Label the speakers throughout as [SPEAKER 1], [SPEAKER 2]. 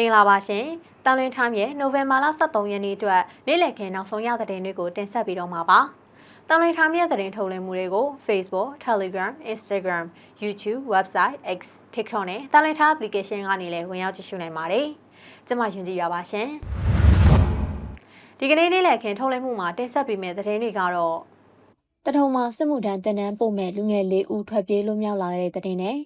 [SPEAKER 1] မင်္ဂလာပါရှင်။တောင်လင်းထိုင်းရဲ့နိုဝင်ဘာလ23ရက်နေ့အတွက်နေ့လည်ခင်းနောက်ဆုံးရသတင်းတွေကိုတင်ဆက်ပြီးတော့မှာပါ။တောင်လင်းထိုင်းရဲ့သတင်းထုတ်လွှင့်မှုတွေကို Facebook, Telegram, Instagram, YouTube, Website, X, TikTok နဲ့တောင်လင်းထိုင်း application ကနေလည်းဝင်ရောက်ကြည့်ရှုနိုင်ပါတယ်။ကျွန်မယွန်ကြည်ရပါရှင်။ဒီကနေ့နေ့လည်ခင်းထုတ်လွှင့်မှုမှာတင်ဆက်ပေးမယ့်သတင်းတွေကတော့
[SPEAKER 2] တထုံမှာစစ်မှုထမ်းတင်နန်းပို့မဲ့လူငယ်လေးဦးထွက်ပြေးလွတ်မြောက်လာတဲ့တဲ့တင်နဲ့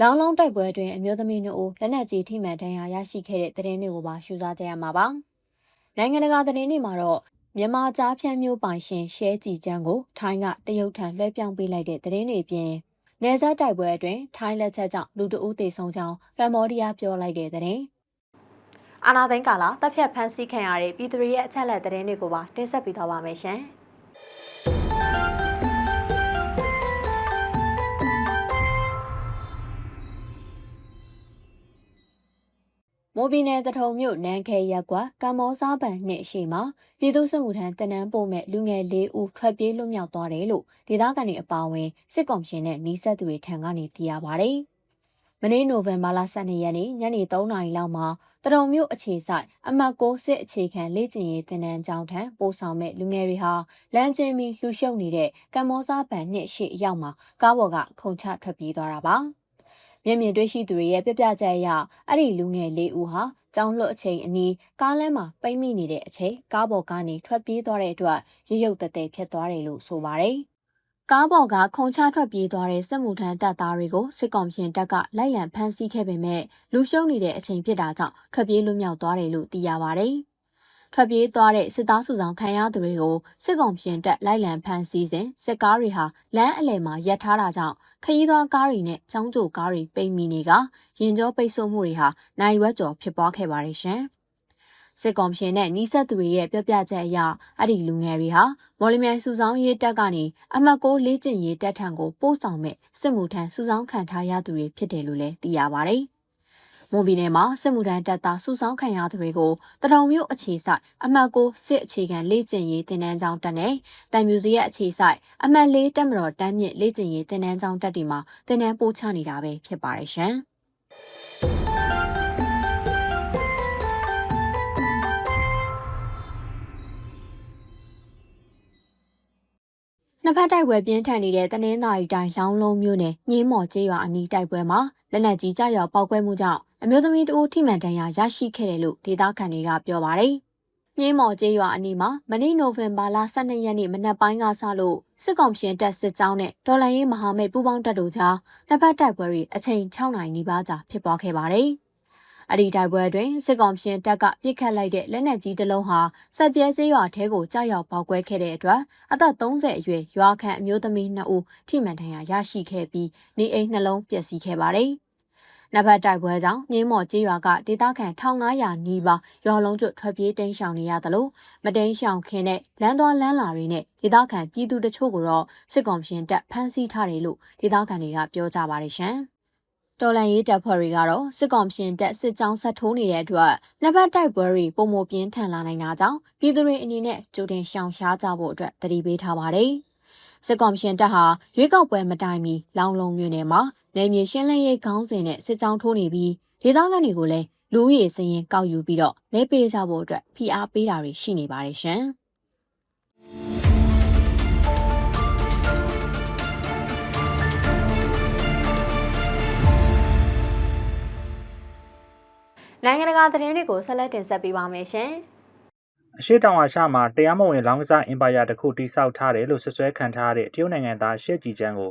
[SPEAKER 2] လောင်းလုံးတိုက်ပွဲအတွင်းအမျိုးသမီးတို့လက်နက်ကြီးထိမှန်ဒဏ်ရာရရှိခဲ့တဲ့တဲ့တင်တွေကိုပါရှုစားကြရမှာပါ။နိုင်ငံတကာသတင်းတွေမှာတော့မြန်မာကြားဖြန့်မျိုးပိုင်ရှင်ရှဲကြည်ချမ်းကိုထိုင်းကတရုတ်ထံလွှဲပြောင်းပေးလိုက်တဲ့တဲ့တွေပြင်နေဆက်တိုက်ပွဲအတွင်းထိုင်းလက်ချက်ကြောင့်လူတအုပ်တေဆုံးကြောင်းကမ္ဘောဒီးယားပြောလိုက်တဲ့တဲ့
[SPEAKER 1] အာနာသိန်းကာလာတပ်ဖြတ်ဖမ်းဆီးခံရတဲ့ပြည်သူတွေရဲ့အချက်အလက်သတင်းတွေကိုပါတင်ဆက်ပေးသွားပါမယ်ရှင်။
[SPEAKER 2] မိုးဘီနယ်တထုံမြို့နန်းခဲရက်ကွက်ကမ္ဘောစားပန်နှစ်ရှိမှာပြည်သူ့စစ်မှုထမ်းတနန်းပို့မဲ့လူငယ်လေးဦးထွက်ပြေးလွတ်မြောက်သွားတယ်လို့ဒေသခံတွေအပါအဝင်စစ်ကောင်ရှင်နဲ့နှီးဆက်သူတွေထံကနေသိရပါဗျ။မနေ့နိုဝင်ဘာလ12ရက်နေ့ညနေ3နာရီလောက်မှာတရုံမြို့အခြေဆိုင်အမှတ်6စစ်အခြေခံလေ့ကျင့်ရေးသင်တန်းကျောင်းထံပို့ဆောင်မဲ့လူငယ်တွေဟာလမ်းကျင်းပြီးလှူရှုပ်နေတဲ့ကမ္ဘောစားပန်နှစ်ရှိအရောက်မှာကားပေါ်ကခုန်ချထွက်ပြေးသွားတာပါ။ မျက်မြင်တွေ့ရှိသူတွေရဲ့ပြပြချက်အရအဲ့ဒီလူငယ်လေးဦးဟာကျောင်းလွတ်အချိန်အနီးကားလမ်းမှာပိတ်မိနေတဲ့အချိန်ကားပေါ်ကနေထွက်ပြေးသွားတဲ့အတွက်ရရုပ်တသက်ဖြစ်သွားတယ်လို့ဆိုပါတယ်။ကားပေါ်ကခုံချထွက်ပြေးသွားတဲ့စစ်မှုထမ်းတပ်သားတွေကိုစစ်ကောင်ရှင်တပ်ကလိုက်လံဖမ်းဆီးခဲ့ပေမဲ့လူရှုံးနေတဲ့အချိန်ဖြစ်တာကြောင့်ထွက်ပြေးလွတ်မြောက်သွားတယ်လို့သိရပါတယ်။ ထွက်ပြေးသွားတဲ့စစ်သားစုဆောင်ခံရသူတွေကိုစစ်ကောင်ရှင်တပ်လိုက်လံဖမ်းဆီးစဉ်စစ်ကားတွေဟာလမ်းအလယ်မှာရပ်ထားတာကြောင့်ခရီးသွားကားတွေနဲ့ចောင်းကြိုကားတွေပိတ်မိနေကရင်ကျောပိတ်ဆို့မှုတွေဟာနိုင်ဝက်ကျော်ဖြစ်ပွားခဲ့ပါတယ်ရှင်။စစ်ကောင်ရှင်နဲ့နှီးဆက်သူတွေရဲ့ပြပြချက်အရအဲ့ဒီလူငယ်တွေဟာမော်လမြိုင်စုဆောင်ရေးတပ်ကနေအမှတ်6လေးကျင်ရေးတပ်ထံကိုပို့ဆောင်မဲ့စစ်မှုထမ်းစုဆောင်ခံထားရသူတွေဖြစ်တယ်လို့လည်းသိရပါတယ်။ မွန်ပြည်နယ်မှာစစ်မှုထမ်းတပ်သားစုဆောင်ခံရသူတွေကိုတရုံမြို့အခြေဆိုင်အမှတ်6စစ်အခြေခံလေ့ကျင့်ရေးသင်တန်းကျောင်းတက်နဲ့တန်မြူစီရဲ့အခြေဆိုင်အမှတ်4တက်မတော်တန်းမြင့်လေ့ကျင့်ရေးသင်တန်းကျောင်းတက်တွေမှာသင်တန်းပို့ချနေတာပဲဖြစ်ပါတယ်ရှင်။နှစ်ဖက်တိုက်ပွဲပြင်းထန်နေတဲ့တနင်္သာရီတိုင်းလောင်းလုံးမြို့နယ်ညင်းမော်ကျေးရွာအနီးတိုက်ပွဲမှာလက်နက်ကြီးကြားရောက်ပောက်ကွဲမှုကြောင့် အမျိုးသမီးတဦးထိမှန်ဒဏ်ရာရရှိခဲ့တယ်လို့ဒေသခံတွေကပြောပါတယ်။ညင်းမော်ကျေးရွာအနီးမှာမနေ့နိုဝင်ဘာလ12ရက်နေ့မနက်ပိုင်းကစလို့စစ်ကောင်ရှင်တပ်စစ်ကြောင်းနဲ့ဒေါ်လန်ရေးမဟာမိတ်ပူးပေါင်းတပ်တို့ကြားနှစ်ဖက်တိုက်ပွဲတွေအချိန်6နိုင်နီးပါးကြာဖြစ်ပွားခဲ့ပါတယ်။အဒီတိုက်ပွဲတွင်စစ်ကောင်ရှင်တပ်ကပြစ်ခတ်လိုက်တဲ့လက်နက်ကြီးတစ်လုံးဟာစက်ပြဲကျေးရွာထဲကိုကြားရောက်ပေါက်ကွဲခဲ့တဲ့အတွက်အသက်30အရွယ်ရွာခန့်အမျိုးသမီး2ဦးထိမှန်ဒဏ်ရာရရှိခဲ့ပြီးနေအိမ်နှလုံးပျက်စီးခဲ့ပါတယ်။ နဘတ်တိုက်ပွဲကြောင့်ငင်းမော်ကျေးရွာကဒေသခံ1500နီးပါးရွာလုံးကျွတ်ထွက်ပြေးတိမ်းရှောင်နေရသလိုမတိမ်းရှောင်ခင်နဲ့လမ်းသွားလမ်းလာတွေနဲ့ဒေသခံပြည်သူတချို့ကိုတော့စစ်ကောင်ရှင်တပ်ဖမ်းဆီးထားတယ်လို့ဒေသခံတွေကပြောကြပါတယ်ရှင်။တော်လန်ရေးတပ်ဖွဲ့တွေကတော့စစ်ကောင်ရှင်တပ်စစ်ကြောင်းဆက်ထိုးနေတဲ့အတွက်နှစ်ဖက်တိုက်ပွဲတွေပုံမပြင်းထန်လာနိုင်တာကြောင့်ပြည်သူတွေအနေနဲ့ကြိုတင်ရှောင်ရှားကြဖို့အတွက်တတိပေးထားပါတယ်။ စစ်ကောင်ရှင်တပ်ဟာရွေးကောက်ပွဲမတိုင်မီလောင်လုံမြို့နယ်မှာနေမြေရှင်းလင်းရေးခေါင်းစဉ်နဲ့စစ်ကြောင်းထိုးနေပြီးဒေသခံတွေကိုလည်းလူဦးရေစရင်ကောက်ယူပြီးတော့မဲပေးကြဖို့အတွက်ဖိအားပေးတာတွေရှိနေပါတယ်ရှင်။
[SPEAKER 1] နိုင်ငံတကာသတင်းတွေကိုဆက်လက်တင်ဆက်ပေးပါမယ်ရှင်။
[SPEAKER 3] အရှိတောင်အာရှမှာတရားမဝင်လောင်းကစားအင်ပါယာတစ်ခုတိစောက်ထားတယ်လို့ဆွဆွဲခံထားရတဲ့တရုတ်နိုင်ငံသားရှက်ကြည်ချမ်းကို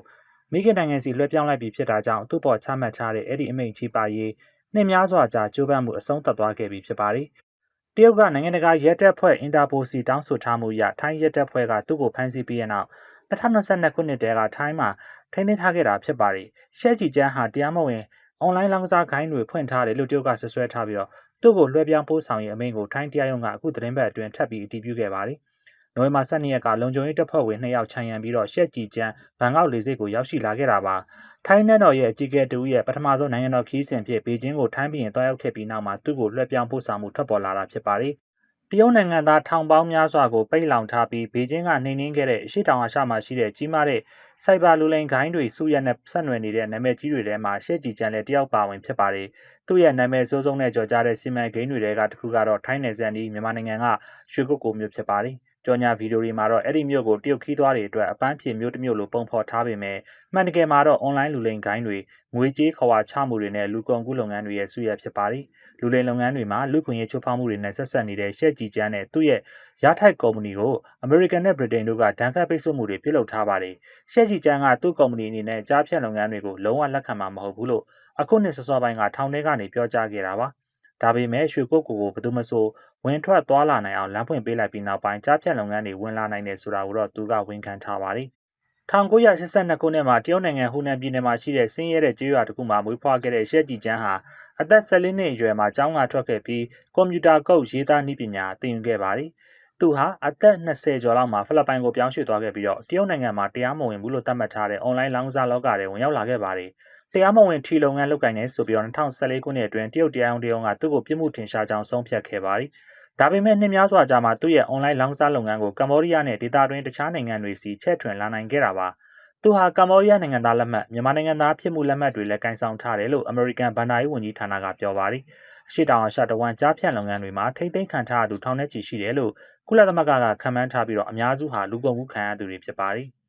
[SPEAKER 3] မိခင်နိုင်ငံစီလွှဲပြောင်းလိုက်ပြီးဖြစ်တာကြောင့်သူ့ပေါ်ချမှတ်ထားတဲ့အဲ့ဒီအမိန့်ကြီးပါရေးနှင်းများစွာကြာကြိုးပမ်းမှုအဆုံးသတ်သွားခဲ့ပြီဖြစ်ပါတယ်။တရုတ်ကနိုင်ငံတကာရဲတပ်ဖွဲ့အင်တာပိုစီတောင်းဆိုထားမှုအရထိုင်းရဲတပ်ဖွဲ့ကသူ့ကိုဖမ်းဆီးပြီးတဲ့နောက်2022ခုနှစ်တည်းကထိုင်းမှာထိန်းသိမ်းထားခဲ့တာဖြစ်ပါတယ်။ရှက်ကြည်ချမ်းဟာတရားမဝင်အွန်လိုင်းလောင်းကစားဂိုင်းတွေဖွင့်ထားတယ်လို့တရုတ်ကဆွဆွဲထားပြီးတော့ သူ့ကိုလွှဲပြောင်းပို့ဆောင်ရေးအမိန့်ကိုထိုင်းတရားရုံးကအခုသတင်းပတ်အတွင်းထပ်ပြီးအတည်ပြုခဲ့ပါတယ်။နိုဝင်ဘာ12ရက်ကလုံခြုံရေးတပ်ဖွဲ့ဝင်2ယောက်ခြံရံပြီးတော့ရှက်ကြည်ကျန်းဘန်ကောက်လေဆိပ်ကိုရောက်ရှိလာခဲ့တာပါ။ထိုင်းနယ်တော်ရဲ့အကြီးအကဲတူရဲ့ပထမဆုံးနိုင်ငံတော်ခီးစဉ်ဖြစ်ဘေကျင်းကိုထိုင်းပြည်ရင်တွားရောက်ခဲ့ပြီးနောက်မှာသူ့ကိုလွှဲပြောင်းပို့ဆောင်မှုထွက်ပေါ်လာတာဖြစ်ပါတယ်။ တရုတ်နိုင်ငံသားထောင်ပေါင်းများစွာကိုပိတ်လောင်ထားပြီးဘေကျင်းကနှိမ်နင်းခဲ့တဲ့အရှိတောင်အာရှမှာရှိတဲ့ကြီးမားတဲ့စိုက်ဘာလူလိန်ဂိုင်းတွေစုရက်နဲ့ဆက်နွယ်နေတဲ့နာမည်ကြီးတွေထဲမှာရှေ့ကြည်ကျန်လည်းတယောက်ပါဝင်ဖြစ်ပါတယ်။သူ့ရဲ့နာမည်စိုးဆုံးနဲ့ကြော်ကြားတဲ့စီမံကိန်းတွေထဲကတစ်ခုကတော့ထိုင်းနယ်စပ်နီးမြန်မာနိုင်ငံကရွှေကုတ်ကိုမြို့ဖြစ်ပါတယ်။ ကြော်ညာဗီဒီယိုတွေမှာတော့အဲ့ဒီမြို့ကိုတရုတ်ခီးသွားတွေအတွက်အပန်းဖြေမြို့တစ်မြို့လိုပုံဖော်ထားပေမဲ့မှန်တကယ်မှာတော့ online လူလိန်ဂိုင်းတွေငွေကြေးခွာချမှုတွေနဲ့လူကုန်ကူးလုပ်ငန်းတွေရဲ့စုရက်ဖြစ်ပါတယ်။လူလိန်လုပ်ငန်းတွေမှာလူခွင့်ရေးချိုးဖောက်မှုတွေနဲ့ဆက်ဆက်နေတဲ့ရှက်ကြည်ကျန်းနဲ့သူ့ရဲ့ရထိုက်ကုမ္ပဏီကို American နဲ့ Britain တို့ကဒဏ်ခတ်ပိတ်ဆို့မှုတွေပြုလုပ်ထားပါတယ်။ရှက်ကြည်ကျန်းကသူ့ကုမ္ပဏီအနေနဲ့ကြားဖြတ်လုပ်ငန်းတွေကိုလုံးဝလက်ခံမှာမဟုတ်ဘူးလို့အခုနှစ်စောစောပိုင်းကထောင်ထဲကနေပြောကြားခဲ့တာပါ။ ဒါပေမဲ့ရွှေကုတ်ကိုကိုဘယ်သူမှဆိုဝင်ထွက်သွားလာနိုင်အောင်လမ်းဖွင့်ပေးလိုက်ပြီးနောက်ပိုင်းကြားဖြတ်လုပ်ငန်းတွေဝင်လာနိုင်တယ်ဆိုတာကိုတော့သူကဝန်ခံထားပါတယ်။1982ခုနှစ်မှာတရုတ်နိုင်ငံဟူနန်ပြည်နယ်မှာရှိတဲ့ဆင်းရဲတဲ့ကျေးရွာတစ်ခုမှာမွေးဖွားခဲ့တဲ့ရှက်ကြည်ကျန်းဟာအသက်14နှစ်အရွယ်မှာကျောင်းကထွက်ခဲ့ပြီးကွန်ပျူတာကုတ်ရေးသားနည်းပညာသင်ယူခဲ့ပါတယ်။သူဟာအသက်20ကျော်လောက်မှာဖိလစ်ပိုင်ကိုပြောင်းရွှေ့သွားခဲ့ပြီးတော့တရုတ်နိုင်ငံမှာတရားမဝင်ဘူးလို့သတ်မှတ်ထားတဲ့ online လောင်းကစားလောကထဲဝင်ရောက်လာခဲ့ပါတယ်။ တရားမဝင်ထီလုပ်ငန်းလုပ်ကိုင်နေဆိုပြီးတော့2014ခုနှစ်အတွင်းတရုတ်တရားရုံးတရုံးကသူ့ကိုပြစ်မှုထင်ရှားကြောင်းဆုံးဖြတ်ခဲ့ပါတယ်။ဒါပေမဲ့နှစ်များစွာကြာမှသူ့ရဲ့ online လောင်းကစားလုပ်ငန်းကိုကမ္ဘောဒီးယားနဲ့ဒေသတွင်းတခြားနိုင်ငံတွေစီချဲ့ထွင်လာနိုင်ခဲ့တာပါ။သူဟာကမ္ဘောဒီးယားနိုင်ငံသားလက်မှတ်မြန်မာနိုင်ငံသားဖြစ်မှုလက်မှတ်တွေလည်းကင်ဆောင်ထားတယ်လို့ American ဘဏ္ဍာရေးဝန်ကြီးဌာနကပြောပါတယ်။အရှိတောင်အာရှတဝမ်းကြားဖြတ်လုပ်ငန်းတွေမှာထိမ့်သိမ်းခံထားရသူထောင်ထဲချီရှိတယ်လို့ကုလသမဂ္ဂကခန့်မှန်းထားပြီးတော့အများစုဟာလူကုန်ကူးခံရသူတွေဖြစ်ပါတယ်။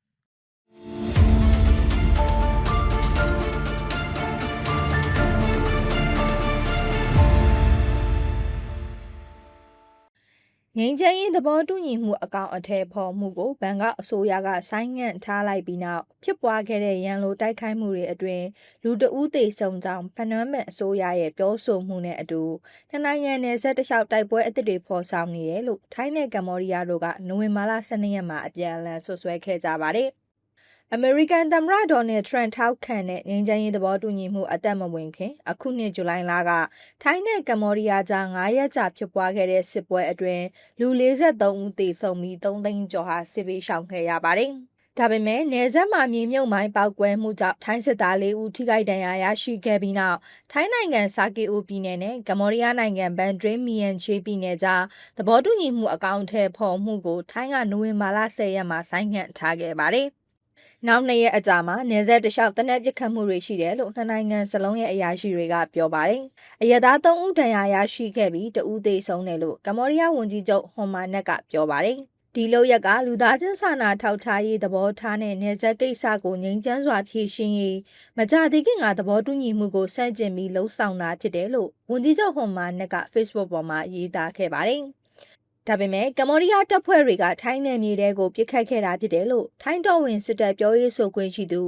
[SPEAKER 4] ငိမ့်ချမ်းရေးသဘောတူညီမှုအကောင့်အထည်ဖော်မှုကိုဘန်ကောက်အစိုးရကဆိုင်းငံ့ထားလိုက်ပြီးနောက်ဖြစ်ပွားခဲ့တဲ့ရန်လိုတိုက်ခိုက်မှုတွေအတွင်းလူတဦးသေဆုံးကြောင်းဖနွမ်းပင်အစိုးရရဲ့ပြောဆိုမှုနဲ့အတူနှစ်နိုင်ငံနယ်စပ်တစ်လျှောက်တိုက်ပွဲအသစ်တွေဖော်ဆောင်နေတယ်လို့ထိုင်းနဲ့ကမ္ဘောဒီးယားတို့ကနိုဝင်ဘာလ12ရက်မှာအပြန်အလှန်ဆွဆွဲခဲ့ကြပါတယ်။ အမေရိကန်သမ္မတဒေါ်နယ်ထရန့်ထောက်ခံတဲ့ငြိမ်းချမ်းရေးသဘောတူညီမှုအသက်မဝင်ခင်အခုနှစ်ဇူလိုင်လကထိုင်းနဲ့ကမ္ဘောဒီးယားကြား9ရက်ကြာဖြစ်ပွားခဲ့တဲ့စစ်ပွဲအတွင်းလူ43ဦးသေဆုံးပြီး3သိန်းကျော်ဟာစစ်ဘေးရှောင်ခဲ့ရပါတယ်။ဒါပေမဲ့နေဆက်မှာမြေမြုပ်မိုင်းပေါက်ကွဲမှုကြောင့်ထိုင်းစစ်သား၄ဦးထိခိုက်ဒဏ်ရာရရှိခဲ့ပြီးနောက်ထိုင်းနိုင်ငံစာကေအိုပြည်နယ်နဲ့ကမ္ဘောဒီးယားနိုင်ငံဘန်ဒရင်းမီယန်ချေပြည်နယ်ကြားသဘောတူညီမှုအကောင့်ထဲပေါ်မှုကိုထိုင်းကနိုဝင်ဘာလ10ရက်မှာဆိုင်းငံ့ထားခဲ့ပါတယ်။ နောက်နှစ်ရက်အကြာမှာနေဆက်တလျှောက်တနက်ပစ်ခတ်မှုတွေရှိတယ်လို့နှစ်နိုင်ငံစလုံးရဲ့အရာရှိတွေကပြောပါတယ်။အရသာ3ဦးဒဏ်ရာရရှိခဲ့ပြီးတဦးသေဆုံးတယ်လို့ကမ္ဘောဒီးယားဝန်ကြီးချုပ်ဟွန်မာနက်ကပြောပါတယ်။ဒီလိုရက်ကလူသားချင်းစာနာထောက်ထားရေးသဘောထားနဲ့နေဆက်ကိစ္စကိုငြိမ်းချမ်းစွာဖြေရှင်းရေးမကြသေးခင်ကသဘောတူညီမှုကိုစန့်ကျင်ပြီးလှုံ့ဆော်တာဖြစ်တယ်လို့ဝန်ကြီးချုပ်ဟွန်မာနက်က Facebook ပေါ်မှာရေးသားခဲ့ပါတယ်။ ဒါပေမဲ့ကမ္ဘောဒီးယားတပ်ဖွဲ့တွေကထိုင်းနယ်မြေတဲကိုပြစ်ခတ်ခဲ့တာဖြစ်တယ်လို့ထိုင်းတော်ဝင်စစ်တပ်ပြောရေးဆိုခွင့်ရှိသူ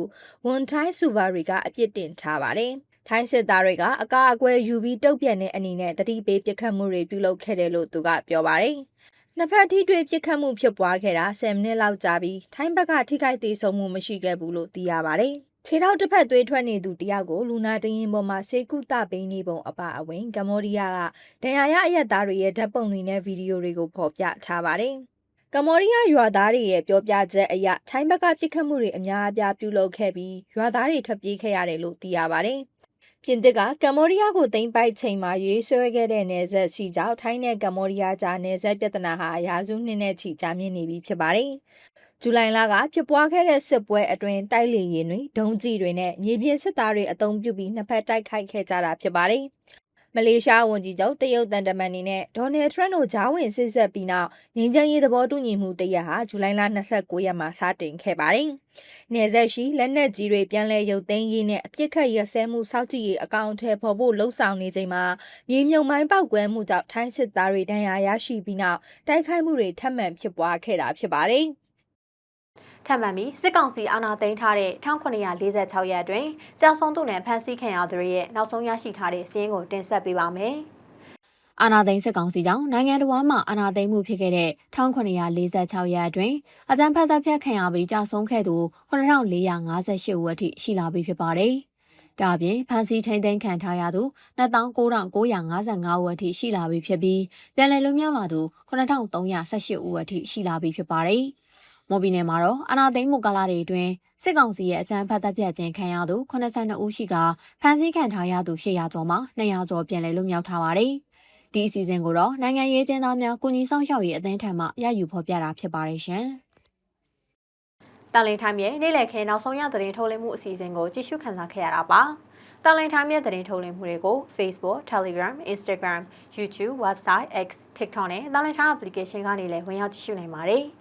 [SPEAKER 4] ဝန်ထိုင်းဆူဗာရီကအပြစ်တင်ထားပါတယ်။ထိုင်းစစ်သားတွေကအကာအကွယ်ယူပြီးတုတ်ပြန်တဲ့အနေနဲ့တတိပေးပြစ်ခတ်မှုတွေပြုလုပ်ခဲ့တယ်လို့သူကပြောပါတယ်။နှစ်ဖက်ထိတွေ့ပြစ်ခတ်မှုဖြစ်ပွားခဲ့တာ10မိနစ်လောက်ကြာပြီးထိုင်းဘက်ကထိခိုက်သေးဆုံးမှုမရှိခဲ့ဘူးလို့သိရပါတယ်။ ခြေထောက်တစ်ဖက်သွေးထွက်နေသူတယောက်ကိုလူနာတင်ရင်ပေါ်မှာဆေးကုသပေးနေပုံအပအဝင်ကမ္ဘောဒီးယားကဒဏ်ရာရအရက်သားတွေရဲ့ဓာတ်ပုံတွေနဲ့ဗီဒီယိုတွေကိုဖော်ပြထားပါတယ်။ကမ္ဘောဒီးယားရွာသားတွေရဲ့ပြောပြချက်အရထိုင်းဘက်ကပြစ်ခတ်မှုတွေအများအပြားပြုလုပ်ခဲ့ပြီးရွာသားတွေထွက်ပြေးခဲ့ရတယ်လို့သိရပါတယ်။ပြင်သစ်ကကမ္ဘောဒီးယားကိုသိမ်းပိုက်ချိန်မှာရေးဆွဲခဲ့တဲ့နယ်စပ်စီကြောင့်ထိုင်းနဲ့ကမ္ဘောဒီးယားကြားနယ်စပ်ပြဿနာဟာအများစုနှစ်နဲ့ချီကြာမြင့်နေပြီဖြစ်ပါတယ်။ ဇူလိုင်လကဖြစ်ပွားခဲ့တဲ့စစ်ပွဲအတွင်းတိုက်လေရင်တွေဒုံးကျည်တွေနဲ့မြေပြင်စစ်သားတွေအုံပြုပြီးနှစ်ဖက်တိုက်ခိုက်ခဲ့ကြတာဖြစ်ပါတယ်။မလေးရှားဝန်ကြီးချုပ်တရုတ်တန်တမန်နေနဲ့ဒေါ်နယ်ထရန့်တို့ဂျားဝင်စစ်ဆက်ပြီးနောက်ငင်းချမ်းရေးသဘောတူညီမှုတရက်ဟာဇူလိုင်လ29ရက်မှာစတင်ခဲ့ပါတယ်။နယ်ဆက်ရှိလက်နက်ကြီးတွေပြန်လည်ရုပ်သိမ်းရေးနဲ့အပြစ်ခတ်ရစဲမှုစောင့်ကြည့်ရေးအကောင့်ထဲပေါ်ဖို့လှုံ့ဆော်နေချိန်မှာမြေမြုံမိုင်းပေါက်ကွဲမှုကြောင့်ထိုင်းစစ်သားတွေဒဏ်ရာရရှိပြီးနောက်တိုက်ခိုက်မှုတွေထပ်မံဖြစ်ပွားခဲ့တာဖြစ်ပါတယ်။
[SPEAKER 1] ထပ်မံပြီးစစ်ကောင်စီအာဏာသိမ်းထားတဲ့1946ရက်အတွင်းကြာဆုံးသူနဲ့ဖမ်းဆီးခံရသူတွေရဲ့နောက်ဆုံးရရှိထားတဲ့စာရင်းကိုတင်ဆက်ပေးပါမယ်။
[SPEAKER 2] အာနာသိန်းစစ်ကောင်စီကြောင့်နိုင်ငံတော်မှာအာနာသိန်းမှုဖြစ်ခဲ့တဲ့1946ရက်အတွင်းအကြမ်းဖက်တပ်ဖြတ်ခံရပြီးကြာဆုံးခဲ့သူ9458ဦးအထိရှိလာပြီဖြစ်ပါတယ်။ဒါအပြင်ဖမ်းဆီးထိန်းသိမ်းခံထားရသူ2955ဦးအထိရှိလာပြီဖြစ်ပြီးပြန်လည်လွတ်မြောက်လာသူ9318ဦးအထိရှိလာပြီဖြစ်ပါတယ်။ မော်ဘီနယ်မှာတော့အာနာသိန်းမှုကာလတွေအတွင်းစစ်ကောင်စီရဲ့အကြမ်းဖက်တပ်ဖြတ်ခြင်းခံရသူ82ဦးရှိကဖမ်းဆီးခံထားရသူ800ကျော်မှာ200ကျော်ပြန်လည်လွတ်မြောက်ထားပါတယ်။ဒီအစီအစဉ်ကိုတော့နိုင်ငံရေးကျင်းသားများကုညီဆောင်ရှောက်ရေးအသင်းထံမှရယူဖော်ပြတာဖြစ်ပါတယ်ရှင်။
[SPEAKER 1] တန်လင်းထိုင်းရဲ့နေ့လည်ခင်းနောက်ဆုံးရသတင်းထုတ်လွှင့်မှုအစီအစဉ်ကိုကြည့်ရှုခန်းစားခဲ့ရတာပါ။တန်လင်းထိုင်းရဲ့သတင်းထုတ်လွှင့်မှုတွေကို Facebook, Telegram, Instagram, YouTube, Website, X, TikTok နဲ့တန်လင်းထိုင်း application ကနေလည်းဝင်ရောက်ကြည့်ရှုနိုင်ပါတယ်။